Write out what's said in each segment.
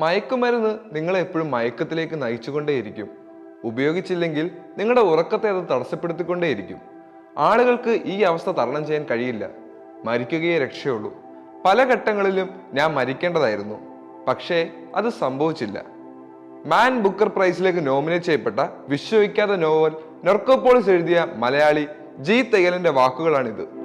മയക്കുമരുന്ന് നിങ്ങളെ എപ്പോഴും മയക്കത്തിലേക്ക് നയിച്ചുകൊണ്ടേയിരിക്കും. ഉപയോഗിച്ചില്ലെങ്കിൽ നിങ്ങളുടെ ഉറക്കത്തെ അത് തടസ്സപ്പെടുത്തിക്കൊണ്ടേയിരിക്കും. ആളുകൾക്ക് ഈ അവസ്ഥ തരണം ചെയ്യാൻ കഴിയില്ല. മരിക്കുകയേ രക്ഷയുള്ളൂ. പല ഘട്ടങ്ങളിലും ഞാൻ മരിക്കേണ്ടതായിരുന്നു. പക്ഷേ അത് സംഭവിച്ചില്ല. മാൻ ബുക്കർ പ്രൈസിലേക്ക് നോമിനേറ്റ് ചെയ്യപ്പെട്ട വിശ്വവിഖ്യാത നോവൽ നെർക്കോപോളിസ് എഴുതിയ മലയാളി ജി തയ്യലിന്റെ വാക്കുകളാണിത്.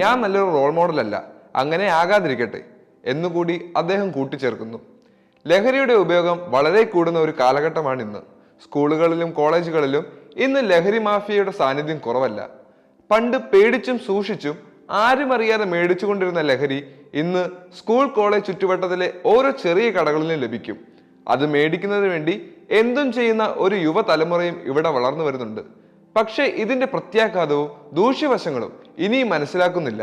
ഞാൻ നല്ലൊരു റോൾ മോഡലല്ല അങ്ങനെ ആകാതിരിക്കട്ടെ എന്നുകൂടി അദ്ദേഹം കൂട്ടിച്ചേർക്കുന്നു. ലഹരിയുടെ ഉപയോഗം വളരെ കൂടുന്ന ഒരു കാലഘട്ടമാണ് ഇന്ന്. സ്കൂളുകളിലും കോളേജുകളിലും ഇന്ന് ലഹരി മാഫിയയുടെ സാന്നിധ്യം കുറവല്ല. പണ്ട് പേടിച്ചും സൂക്ഷിച്ചും ആരും അറിയാതെ മേടിച്ചുകൊണ്ടിരുന്ന ലഹരി ഇന്ന് സ്കൂൾ കോളേജ് ചുറ്റുവട്ടത്തിലെ ഓരോ ചെറിയ കടകളിലും ലഭിക്കും. അത് മേടിക്കുന്നതിന് വേണ്ടി എന്തും ചെയ്യുന്ന ഒരു യുവതലമുറയും ഇവിടെ വളർന്നു വരുന്നുണ്ട്. പക്ഷേ ഇതിന്റെ പ്രത്യാഘാതവും ദൂഷ്യവശങ്ങളും ഇനിയും മനസ്സിലാക്കുന്നില്ല.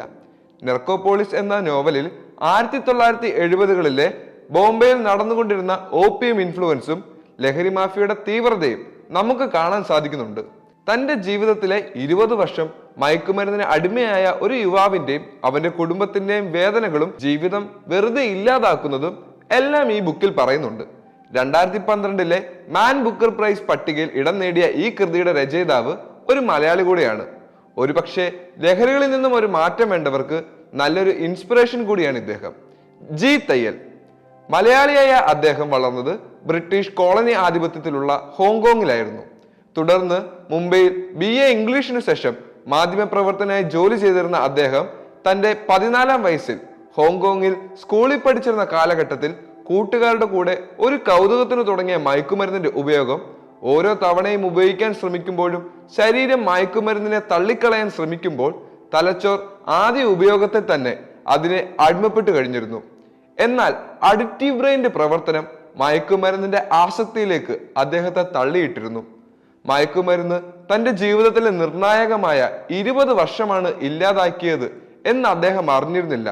നെർക്കോപോളിസ് എന്ന നോവലിൽ ആയിരത്തി തൊള്ളായിരത്തി എഴുപതുകളിലെ ബോംബെയിൽ നടന്നുകൊണ്ടിരുന്ന ഓപ്പിയം ഇൻഫ്ലുവൻസും ലഹരി മാഫിയയുടെ തീവ്രതയും നമുക്ക് കാണാൻ സാധിക്കുന്നുണ്ട്. തന്റെ ജീവിതത്തിലെ ഇരുപത് വർഷം മയക്കുമരുന്നിന് അടിമയായ ഒരു യുവാവിന്റെയും അവന്റെ കുടുംബത്തിന്റെയും വേദനകളും ജീവിതം വെറുതെ ഇല്ലാതാക്കുന്നതും എല്ലാം ഈ ബുക്കിൽ പറയുന്നുണ്ട്. രണ്ടായിരത്തി പന്ത്രണ്ടിലെ മാൻ ബുക്കർ പ്രൈസ് പട്ടികയിൽ ഇടം നേടിയ ഈ കൃതിയുടെ രചയിതാവ് ഒരു മലയാളി കൂടിയാണ്. ഒരു പക്ഷേ ലഹരികളിൽ നിന്നും ഒരു മാറ്റം വേണ്ടവർക്ക് നല്ലൊരു ഇൻസ്പിറേഷൻ കൂടിയാണ് ഇദ്ദേഹം. ജി തയ്യൽ. മലയാളിയായ അദ്ദേഹം വളർന്നത് ബ്രിട്ടീഷ് കോളനി ആധിപത്യത്തിലുള്ള ഹോങ്കോങ്ങിലായിരുന്നു. തുടർന്ന് മുംബൈയിൽ ബി എ ഇംഗ്ലീഷിനു ശേഷം മാധ്യമപ്രവർത്തനായി ജോലി ചെയ്തിരുന്ന അദ്ദേഹം തന്റെ പതിനാലാം വയസ്സിൽ ഹോങ്കോങ്ങിൽ സ്കൂളിൽ പഠിച്ചിരുന്ന കാലഘട്ടത്തിൽ കൂട്ടുകാരുടെ കൂടെ ഒരു കൗതുകത്തിന് തുടങ്ങിയ മയക്കുമരുന്നിന്റെ ഉപയോഗം ഓരോ തവണയും ഉപയോഗിക്കാൻ ശ്രമിക്കുമ്പോഴും ശരീരം മയക്കുമരുന്നിനെ തള്ളിക്കളയാൻ ശ്രമിക്കുമ്പോൾ തലച്ചോർ ആദ്യ ഉപയോഗത്തെ തന്നെ അതിനെ അടിമപ്പെട്ട് കഴിഞ്ഞിരുന്നു. എന്നാൽ അഡിക്റ്റീവ് ബ്രെയിന്റെ പ്രവർത്തനം മയക്കുമരുന്നിന്റെ ആസക്തിയിലേക്ക് അദ്ദേഹത്തെ തള്ളിയിട്ടിരുന്നു. മയക്കുമരുന്ന് തന്റെ ജീവിതത്തിലെ നിർണായകമായ ഇരുപത് വർഷമാണ് ഇല്ലാതാക്കിയത് എന്ന് അദ്ദേഹം അറിഞ്ഞിരുന്നില്ല.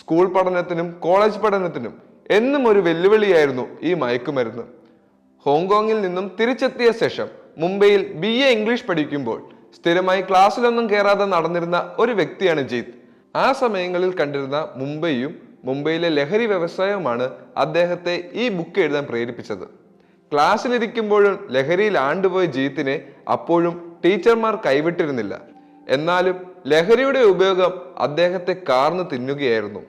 സ്കൂൾ പഠനത്തിനും കോളേജ് പഠനത്തിനും എന്നും ഒരു വെല്ലുവിളിയായിരുന്നു ഈ മയക്കുമരുന്ന്. ഹോങ്കോങ്ങിൽ നിന്നും തിരിച്ചെത്തിയ ശേഷം മുംബൈയിൽ ബി എ ഇംഗ്ലീഷ് പഠിക്കുമ്പോൾ സ്ഥിരമായി ക്ലാസ്സിലൊന്നും കയറാതെ നടന്നിരുന്ന ഒരു വ്യക്തിയാണ് ജീത്ത് ആ സമയങ്ങളിൽ കണ്ടിരുന്ന മുംബൈയും മുംബൈയിലെ ലഹരി വ്യവസായവുമാണ് അദ്ദേഹത്തെ ഈ ബുക്ക് എഴുതാൻ പ്രേരിപ്പിച്ചത്. ക്ലാസ്സിലിരിക്കുമ്പോഴും ലഹരിയിൽ ആണ്ടുപോയ ജീത്തിനെ അപ്പോഴും ടീച്ചർമാർ കൈവിട്ടിരുന്നില്ല. എന്നാലും ലഹരിയുടെ ഉപയോഗം അദ്ദേഹത്തെ കാർന്നു തിന്നുകയായിരുന്നു.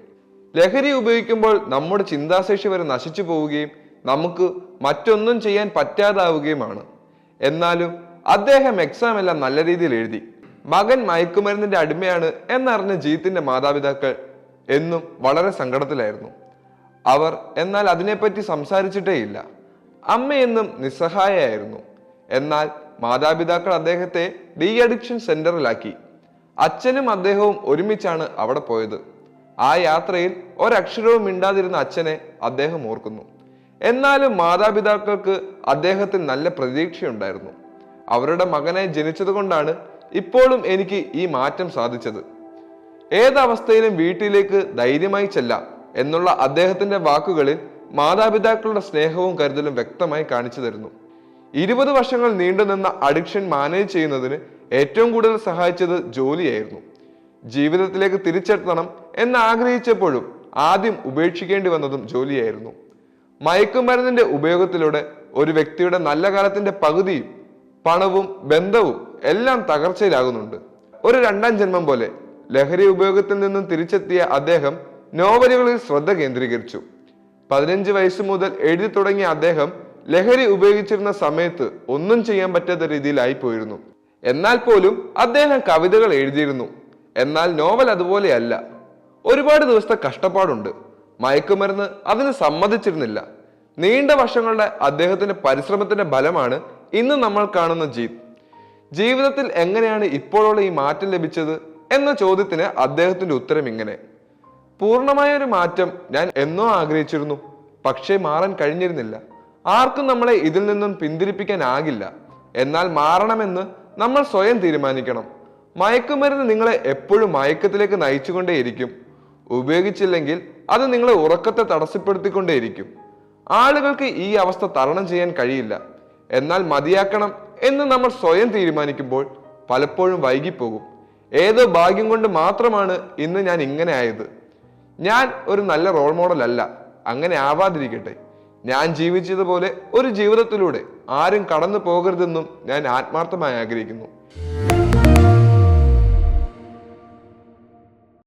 ലഹരി ഉപയോഗിക്കുമ്പോൾ നമ്മുടെ ചിന്താശേഷി വരെ നശിച്ചു പോവുകയും നമുക്ക് മറ്റൊന്നും ചെയ്യാൻ പറ്റാതാവുകയുമാണ്. എന്നാലും അദ്ദേഹം എക്സാം എല്ലാം നല്ല രീതിയിൽ എഴുതി. മകൻ മയക്കുമരുന്നിന്റെ അടിമയാണ് എന്നറിഞ്ഞ ജീത്തിന്റെ മാതാപിതാക്കൾ എന്നും വളരെ സങ്കടത്തിലായിരുന്നു. അവർ എന്നാൽ അതിനെപ്പറ്റി സംസാരിച്ചിട്ടേയില്ല. അമ്മയെന്നും നിസ്സഹായായിരുന്നു. എന്നാൽ മാതാപിതാക്കൾ അദ്ദേഹത്തെ ഡീ അഡിക്ഷൻ സെന്ററിലാക്കി അച്ഛനും അദ്ദേഹവും ഒരുമിച്ചാണ് അവിടെ പോയത്. ആ യാത്രയിൽ ഒരക്ഷരവും മിണ്ടാതിരുന്ന അച്ഛനെ അദ്ദേഹം ഓർക്കുന്നു. എന്നാലും മാതാപിതാക്കൾക്ക് അദ്ദേഹത്തിൽ നല്ല പ്രതീക്ഷയുണ്ടായിരുന്നു. അവരുടെ മകനെ ജനിച്ചതുകൊണ്ടാണ് ഇപ്പോഴും എനിക്ക് ഈ മാറ്റം സാധിച്ചത്. ഏതവസ്ഥയിലും വീട്ടിലേക്ക് ധൈര്യമായി ചെല്ലാം എന്നുള്ള അദ്ദേഹത്തിന്റെ വാക്കുകളിൽ മാതാപിതാക്കളുടെ സ്നേഹവും കരുതലും വ്യക്തമായി കാണിച്ചു തരുന്നു. ഇരുപത് വർഷങ്ങൾ നീണ്ടുനിന്ന അഡിക്ഷൻ മാനേജ് ചെയ്യുന്നതിന് ഏറ്റവും കൂടുതൽ സഹായിച്ചത് ജോലിയായിരുന്നു. ജീവിതത്തിലേക്ക് തിരിച്ചെത്തണം എന്ന് ആഗ്രഹിച്ചപ്പോഴും ആദ്യം ഉപേക്ഷിക്കേണ്ടി വന്നതും ജോലിയായിരുന്നു. മയക്കുമരുന്നിന്റെ ഉപയോഗത്തിലൂടെ ഒരു വ്യക്തിയുടെ നല്ല കാലത്തിന്റെ പകുതിയും പണവും ബന്ധവും എല്ലാം തകർച്ചയിലാകുന്നുണ്ട്. ഒരു രണ്ടാം ജന്മം പോലെ ലഹരി ഉപയോഗത്തിൽ നിന്നും തിരിച്ചെത്തിയ അദ്ദേഹം നോവലുകളിൽ ശ്രദ്ധ കേന്ദ്രീകരിച്ചു. പതിനഞ്ച് വയസ്സ് മുതൽ എഴുതി തുടങ്ങിയ അദ്ദേഹം ലഹരി ഉപയോഗിച്ചിരുന്ന സമയത്ത് ഒന്നും ചെയ്യാൻ പറ്റാത്ത രീതിയിലായി പോയിരുന്നു. എന്നാൽ പോലും അദ്ദേഹം കവിതകൾ എഴുതിയിരുന്നു. എന്നാൽ നോവൽ അതുപോലെയല്ല. ഒരുപാട് ദിവസത്തെ കഷ്ടപ്പാടുണ്ട്. മയക്കുമരുന്ന് അതിന് സമ്മതിച്ചിരുന്നില്ല. നീണ്ട വർഷങ്ങളുടെ അദ്ദേഹത്തിന്റെ പരിശ്രമത്തിന്റെ ഫലമാണ് ഇന്ന് നമ്മൾ കാണുന്ന ജീത് ജീവിതത്തിൽ എങ്ങനെയാണ് ഇപ്പോഴുള്ള ഈ മാറ്റം ലഭിച്ചത് എന്ന ചോദ്യത്തിന് അദ്ദേഹത്തിന്റെ ഉത്തരം ഇങ്ങനെ. പൂർണമായ ഒരു മാറ്റം ഞാൻ എന്നോ ആഗ്രഹിച്ചിരുന്നു പക്ഷേ മാറാൻ കഴിഞ്ഞിരുന്നില്ല. ആർക്കും നമ്മളെ ഇതിൽ നിന്നും പിന്തിരിപ്പിക്കാനാകില്ല. എന്നാൽ മാറണമെന്ന് നമ്മൾ സ്വയം തീരുമാനിക്കണം. മയക്കുമരുന്ന് നിങ്ങളെ എപ്പോഴും മയക്കത്തിലേക്ക് നയിച്ചുകൊണ്ടേയിരിക്കും. ഉപയോഗിച്ചില്ലെങ്കിൽ അത് നിങ്ങളെ ഉറക്കത്തെ തടസ്സപ്പെടുത്തിക്കൊണ്ടേയിരിക്കും. ആളുകൾക്ക് ഈ അവസ്ഥ തരണം ചെയ്യാൻ കഴിയില്ല. എന്നാൽ മതിയാക്കണം എന്ന് നമ്മൾ സ്വയം തീരുമാനിക്കുമ്പോൾ പലപ്പോഴും വൈകിപ്പോകും. ഏതോ ഭാഗ്യം കൊണ്ട് മാത്രമാണ് ഇന്ന് ഞാൻ ഇങ്ങനെ ആയത്. ഞാൻ ഒരു നല്ല റോൾ മോഡൽ അല്ല. അങ്ങനെ ആവാതിരിക്കട്ടെ. ഞാൻ ജീവിച്ചതുപോലെ ഒരു ജീവിതത്തിലൂടെ ആരും കടന്നു പോകരുതെന്നും ഞാൻ ആത്മാർത്ഥമായി ആഗ്രഹിക്കുന്നു.